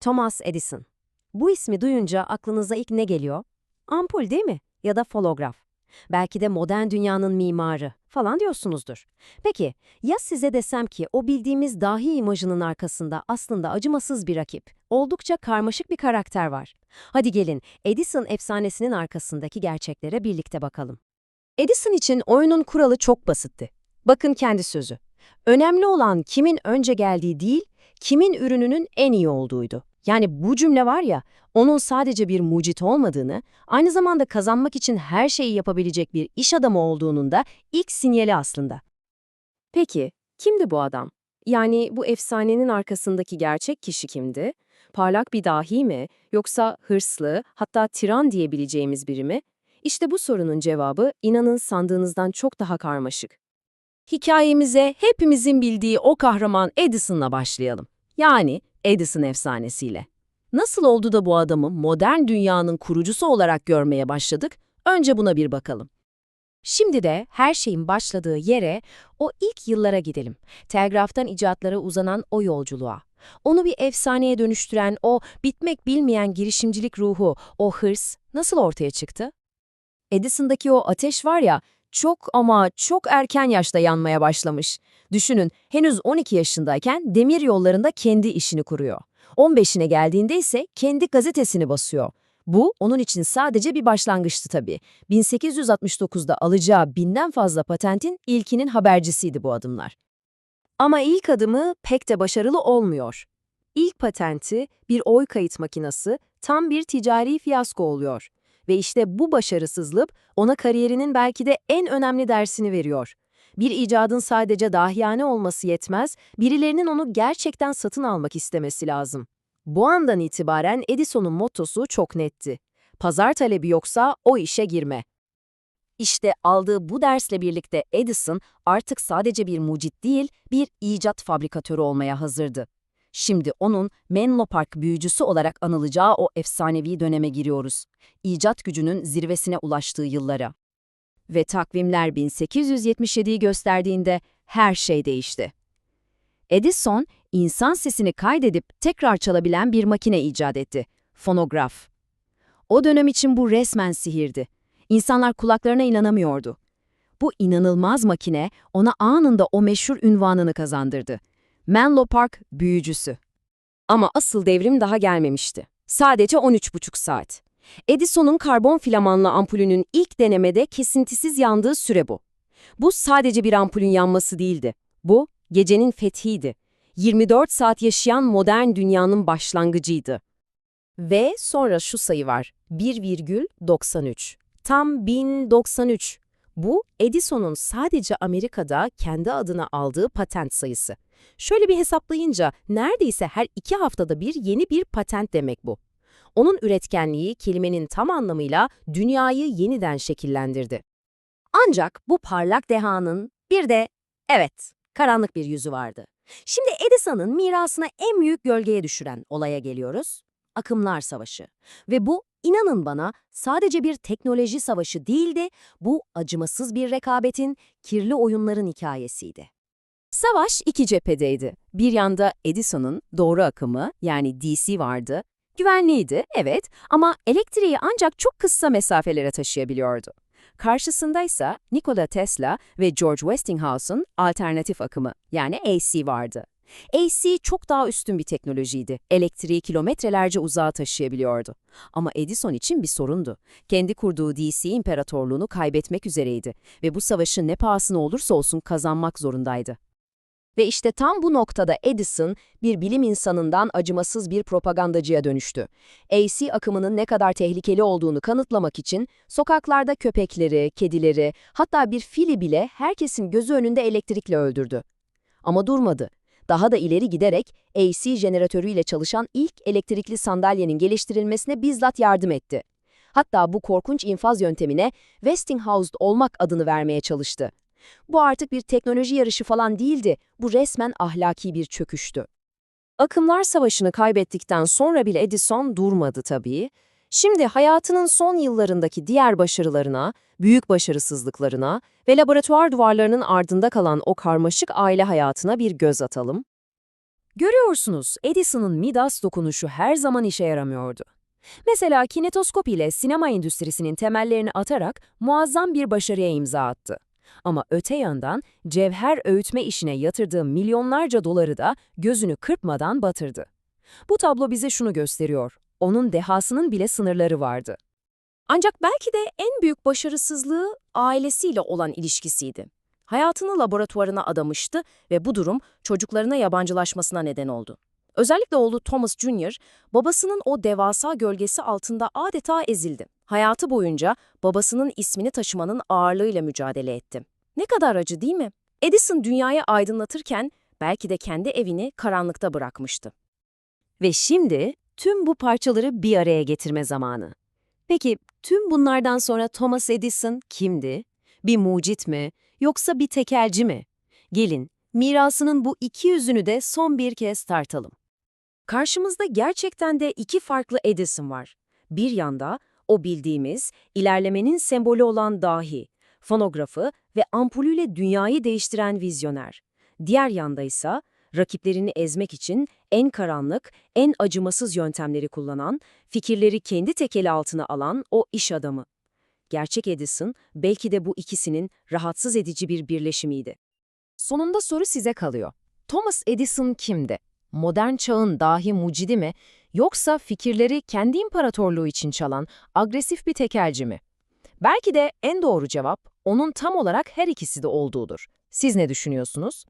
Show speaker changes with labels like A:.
A: Thomas Edison. Bu ismi duyunca aklınıza ilk ne geliyor? Ampul değil mi? Ya da folograf. Belki de modern dünyanın mimarı falan diyorsunuzdur. Peki, ya size desem ki o bildiğimiz dahi imajının arkasında aslında acımasız bir rakip, oldukça karmaşık bir karakter var. Hadi gelin Edison efsanesinin arkasındaki gerçeklere birlikte bakalım. Edison için oyunun kuralı çok basitti. Bakın kendi sözü. Önemli olan kimin önce geldiği değil, kimin ürününün en iyi olduğuydu. Yani bu cümle var ya, onun sadece bir mucit olmadığını, aynı zamanda kazanmak için her şeyi yapabilecek bir iş adamı olduğunun da ilk sinyali aslında. Peki, kimdi bu adam? Yani bu efsanenin arkasındaki gerçek kişi kimdi? Parlak bir dahi mi, yoksa hırslı, hatta tiran diyebileceğimiz biri mi? İşte bu sorunun cevabı inanın sandığınızdan çok daha karmaşık. Hikayemize hepimizin bildiği o kahraman Edison'la başlayalım. Yani Edison efsanesiyle. Nasıl oldu da bu adamı modern dünyanın kurucusu olarak görmeye başladık? Önce buna bir bakalım. Şimdi de her şeyin başladığı yere, o ilk yıllara gidelim. Telgraftan icatlara uzanan o yolculuğa. Onu bir efsaneye dönüştüren o bitmek bilmeyen girişimcilik ruhu, o hırs nasıl ortaya çıktı? Edison'daki o ateş var ya, çok ama çok erken yaşta yanmaya başlamış. Düşünün, henüz 12 yaşındayken demir yollarında kendi işini kuruyor. 15'ine geldiğinde ise kendi gazetesini basıyor. Bu onun için sadece bir başlangıçtı tabii. 1869'da alacağı binden fazla patentin ilkinin habercisiydi bu adımlar. Ama ilk adımı pek de başarılı olmuyor. İlk patenti, bir oy kayıt makinesi, tam bir ticari fiyasko oluyor. Ve işte bu başarısızlık ona kariyerinin belki de en önemli dersini veriyor. Bir icadın sadece dahiyane olması yetmez, birilerinin onu gerçekten satın almak istemesi lazım. Bu andan itibaren Edison'un mottosu çok netti. Pazar talebi yoksa o işe girme. İşte aldığı bu dersle birlikte Edison artık sadece bir mucit değil, bir icat fabrikatörü olmaya hazırdı. Şimdi onun Menlo Park büyücüsü olarak anılacağı o efsanevi döneme giriyoruz. İcat gücünün zirvesine ulaştığı yıllara. Ve takvimler 1877'yi gösterdiğinde her şey değişti. Edison, insan sesini kaydedip tekrar çalabilen bir makine icat etti. Fonograf. O dönem için bu resmen sihirdi. İnsanlar kulaklarına inanamıyordu. Bu inanılmaz makine ona anında o meşhur ünvanını kazandırdı. Menlo Park büyücüsü. Ama asıl devrim daha gelmemişti. Sadece 13,5 saat. Edison'un karbon filamanlı ampulünün ilk denemede kesintisiz yandığı süre bu. Bu sadece bir ampulün yanması değildi. Bu, gecenin fethiydi. 24 saat yaşayan modern dünyanın başlangıcıydı. Ve sonra şu sayı var, 1,93. Tam 1093. Bu, Edison'un sadece Amerika'da kendi adına aldığı patent sayısı. Şöyle bir hesaplayınca neredeyse her iki haftada bir yeni bir patent demek bu. Onun üretkenliği kelimenin tam anlamıyla dünyayı yeniden şekillendirdi. Ancak bu parlak dehanın bir de, evet, karanlık bir yüzü vardı. Şimdi Edison'ın mirasına en büyük gölgeye düşüren olaya geliyoruz. Akımlar Savaşı. Ve bu, inanın bana, sadece bir teknoloji savaşı değildi, bu acımasız bir rekabetin, kirli oyunların hikayesiydi. Savaş iki cephedeydi. Bir yanda Edison'un doğru akımı yani DC vardı. Güvenliydi, evet ama elektriği ancak çok kısa mesafelere taşıyabiliyordu. Karşısındaysa Nikola Tesla ve George Westinghouse'un alternatif akımı yani AC vardı. AC çok daha üstün bir teknolojiydi. Elektriği kilometrelerce uzağa taşıyabiliyordu. Ama Edison için bir sorundu. Kendi kurduğu DC imparatorluğunu kaybetmek üzereydi ve bu savaşı ne pahasına olursa olsun kazanmak zorundaydı. Ve işte tam bu noktada Edison bir bilim insanından acımasız bir propagandacıya dönüştü. AC akımının ne kadar tehlikeli olduğunu kanıtlamak için sokaklarda köpekleri, kedileri, hatta bir fili bile herkesin gözü önünde elektrikle öldürdü. Ama durmadı. Daha da ileri giderek AC jeneratörüyle çalışan ilk elektrikli sandalyenin geliştirilmesine bizzat yardım etti. Hatta bu korkunç infaz yöntemine Westinghouse olmak adını vermeye çalıştı. Bu artık bir teknoloji yarışı falan değildi, bu resmen ahlaki bir çöküştü. Akımlar savaşını kaybettikten sonra bile Edison durmadı tabii. Şimdi hayatının son yıllarındaki diğer başarılarına, büyük başarısızlıklarına ve laboratuvar duvarlarının ardında kalan o karmaşık aile hayatına bir göz atalım. Görüyorsunuz, Edison'ın Midas dokunuşu her zaman işe yaramıyordu. Mesela kinetoskop ile sinema endüstrisinin temellerini atarak muazzam bir başarıya imza attı. Ama öte yandan cevher öğütme işine yatırdığı milyonlarca doları da gözünü kırpmadan batırdı. Bu tablo bize şunu gösteriyor. Onun dehasının bile sınırları vardı.
B: Ancak belki de en büyük başarısızlığı ailesiyle olan ilişkisiydi. Hayatını laboratuvarına adamıştı ve bu durum çocuklarına yabancılaşmasına neden oldu. Özellikle oğlu Thomas Jr., babasının o devasa gölgesi altında adeta ezildi. Hayatı boyunca babasının ismini taşımanın ağırlığıyla mücadele etti. Ne kadar acı değil mi? Edison dünyayı aydınlatırken belki de kendi evini karanlıkta bırakmıştı.
A: Ve şimdi tüm bu parçaları bir araya getirme zamanı. Peki tüm bunlardan sonra Thomas Edison kimdi? Bir mucit mi? Yoksa bir tekelci mi? Gelin mirasının bu iki yüzünü de son bir kez tartalım.
B: Karşımızda gerçekten de iki farklı Edison var. Bir yanda o bildiğimiz, ilerlemenin sembolü olan dahi, fonografı ve ampulüyle dünyayı değiştiren vizyoner. Diğer yanda ise rakiplerini ezmek için en karanlık, en acımasız yöntemleri kullanan, fikirleri kendi tekeli altına alan o iş adamı. Gerçek Edison belki de bu ikisinin rahatsız edici bir birleşimiydi.
A: Sonunda soru size kalıyor. Thomas Edison kimdi? Modern çağın dahi mucidi mi? Yoksa fikirleri kendi imparatorluğu için çalan agresif bir tekelci mi? Belki de en doğru cevap onun tam olarak her ikisi de olduğudur. Siz ne düşünüyorsunuz?